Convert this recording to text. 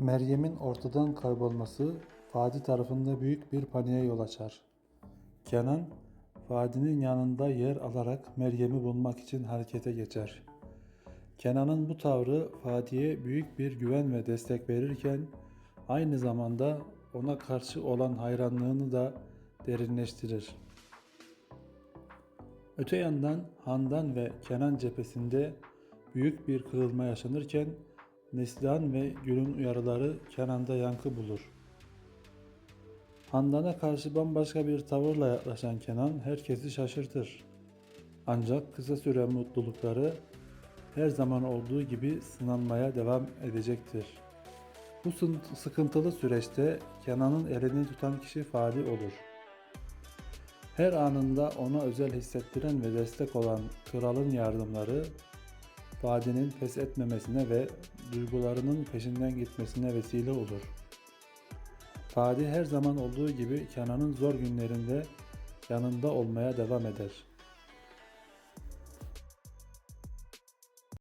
Meryem'in ortadan kaybolması Fadi tarafında büyük bir paniğe yol açar. Kenan, Fadi'nin yanında yer alarak Meryem'i bulmak için harekete geçer. Kenan'ın bu tavrı Fadi'ye büyük bir güven ve destek verirken aynı zamanda ona karşı olan hayranlığını da derinleştirir. Öte yandan Handan ve Kenan cephesinde büyük bir kırılma yaşanırken Neslihan ve Gül'ün uyarıları Kenan'da yankı bulur. Handan'a karşı bambaşka bir tavırla yaklaşan Kenan herkesi şaşırtır. Ancak kısa süren mutlulukları her zaman olduğu gibi sınanmaya devam edecektir. Bu sıkıntılı süreçte Kenan'ın elini tutan kişi Fadi olur. Her anında ona özel hissettiren ve destek olan kralın yardımları Fadi'nin pes etmemesine ve duygularının peşinden gitmesine vesile olur. Fadi her zaman olduğu gibi Kenan'ın zor günlerinde yanında olmaya devam eder.